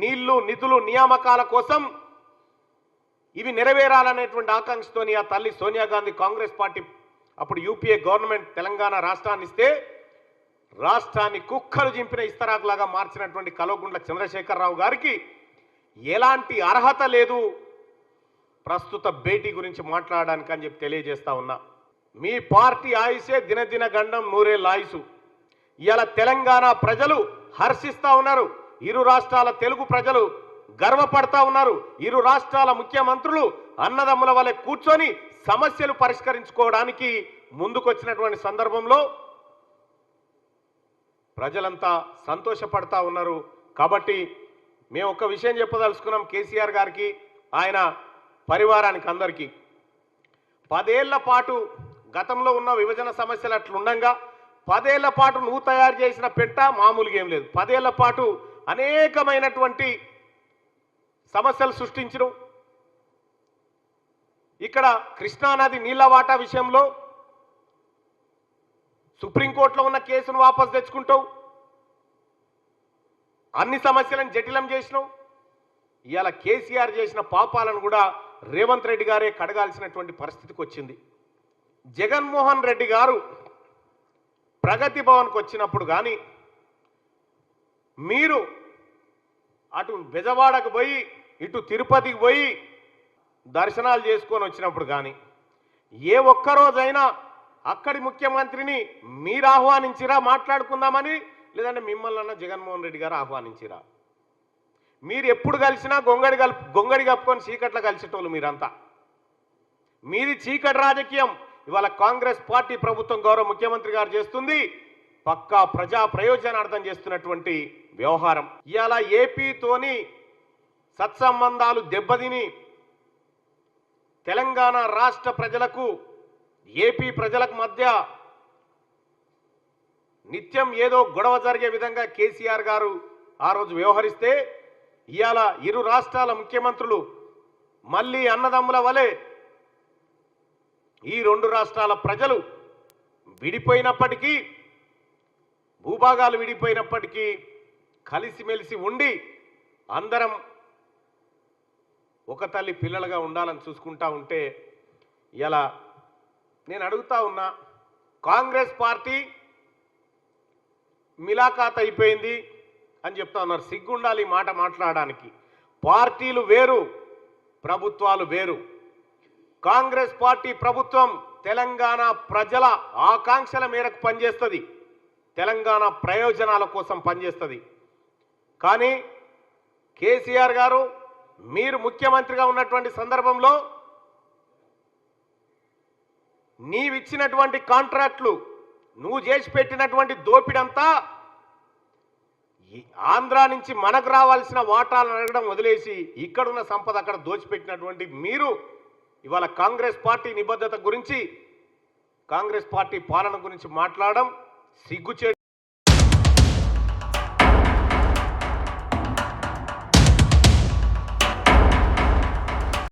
నీళ్ళు నిధులు నియామకాల కోసం ఇవి నెరవేరాలనేటువంటి ఆకాంక్షతోని ఆ తల్లి సోనియా గాంధీ కాంగ్రెస్ పార్టీ అప్పుడు యూపీఏ గవర్నమెంట్ తెలంగాణ రాష్ట్రాన్ని ఇస్తే రాష్ట్రాన్ని కుక్కలు చింపిన ఇస్తరాకులాగా మార్చినటువంటి కలవగుండ్ల చంద్రశేఖరరావు గారికి ఎలాంటి అర్హత లేదు. ప్రస్తుత భేటీ గురించి మాట్లాడడానికి అని చెప్పి తెలియజేస్తా ఉన్నా. మీ పార్టీ ఆయుసే దినదిన గండం నూరేళ్ళ ఆయుసు ఇలా తెలంగాణ ప్రజలు హర్షిస్తూ ఉన్నారు. ఇరు రాష్ట్రాల తెలుగు ప్రజలు గర్వపడతా ఉన్నారు. ఇరు రాష్ట్రాల ముఖ్యమంత్రులు అన్నదమ్ముల వలె కూర్చొని సమస్యలు పరిష్కరించుకోవడానికి ముందుకొచ్చినటువంటి సందర్భంలో ప్రజలంతా సంతోషపడతా ఉన్నారు. కాబట్టి మేము ఒక విషయం చెప్పదలుచుకున్నాం కేసీఆర్ గారికి ఆయన పరివారానికి అందరికీ. పదేళ్ళ పాటు గతంలో ఉన్న విభజన సమస్యలు అట్లుండగా పదేళ్ళ పాటు నువ్వు తయారు చేసిన పెట్ట మామూలుగా ఏం లేదు. పదేళ్ళ పాటు అనేకమైనటువంటి సమస్యలు సృష్టించడం. ఇక్కడ కృష్ణానది నీళ్ళ వాటా విషయంలో సుప్రీంకోర్టులో ఉన్న కేసును వాపసు తెచ్చుకుంటావు అన్ని సమస్యలను జటిలం చేసినావు ఇవాళ కేసీఆర్ చేసిన పాపాలను కూడా రేవంత్ రెడ్డి గారే కడగాల్సినటువంటి పరిస్థితికి వచ్చింది. జగన్మోహన్ రెడ్డి గారు ప్రగతి భవన్కి వచ్చినప్పుడు కానీ మీరు అటు బెజవాడకు పోయి ఇటు తిరుపతికి పోయి దర్శనాలు చేసుకొని వచ్చినప్పుడు కానీ ఏ ఒక్కరోజైనా అక్కడి ముఖ్యమంత్రిని మీరు ఆహ్వానించిరా మాట్లాడుకుందామని లేదంటే మిమ్మల్ని అన్న జగన్మోహన్ రెడ్డి గారు ఆహ్వానించిరా? మీరు ఎప్పుడు కలిసినా గొంగడి కల్ గొంగడి కప్పుకొని చీకట్లో కలిసేటోళ్ళు మీరంతా. మీది చీకటి రాజకీయం. ఇవాళ కాంగ్రెస్ పార్టీ ప్రభుత్వం గౌరవ ముఖ్యమంత్రి గారు చేస్తుంది. పక్కా ప్రజా ప్రయోజనార్థం చేస్తున్నటువంటి వ్యవహారం. ఇవాళ ఏపీతోని సత్సంబంధాలు దెబ్బతిని తెలంగాణ రాష్ట్ర ప్రజలకు ఏపీ ప్రజలకు మధ్య నిత్యం ఏదో గొడవ జరిగే విధంగా కేసీఆర్ గారు ఆ రోజు వ్యవహరిస్తే ఇవాళ ఇరు రాష్ట్రాల ముఖ్యమంత్రులు మళ్ళీ అన్నదమ్ముల వలె ఈ రెండు రాష్ట్రాల ప్రజలు విడిపోయినప్పటికీ భూభాగాలు విడిపోయినప్పటికీ కలిసిమెలిసి ఉండి అందరం ఒక తల్లి పిల్లలుగా ఉండాలని చూసుకుంటా ఉంటే ఇలా నేను అడుగుతా ఉన్నా కాంగ్రెస్ పార్టీ మిలాఖాత్ అయిపోయింది అని చెప్తా ఉన్నారు. సిగ్గుండాలి ఈ మాట మాట్లాడడానికి. పార్టీలు వేరు ప్రభుత్వాలు వేరు. కాంగ్రెస్ పార్టీ ప్రభుత్వం తెలంగాణ ప్రజల ఆకాంక్షల మేరకు పనిచేస్తుంది. తెలంగాణ ప్రయోజనాల కోసం పనిచేస్తుంది. కానీ కేసీఆర్ గారు మీరు ముఖ్యమంత్రిగా ఉన్నటువంటి సందర్భంలో నీవిచ్చినటువంటి కాంట్రాక్ట్లు నువ్వు చేసి పెట్టినటువంటి దోపిడంతా ఈ ఆంధ్ర నుంచి మనకు రావాల్సిన వాటాలను అడగడం వదిలేసి ఇక్కడున్న సంపద అక్కడ దోచిపెట్టినటువంటి మీరు ఇవాళ కాంగ్రెస్ పార్టీ నిబద్ధత గురించి కాంగ్రెస్ పార్టీ పాలన గురించి మాట్లాడడం సిగ్గుచే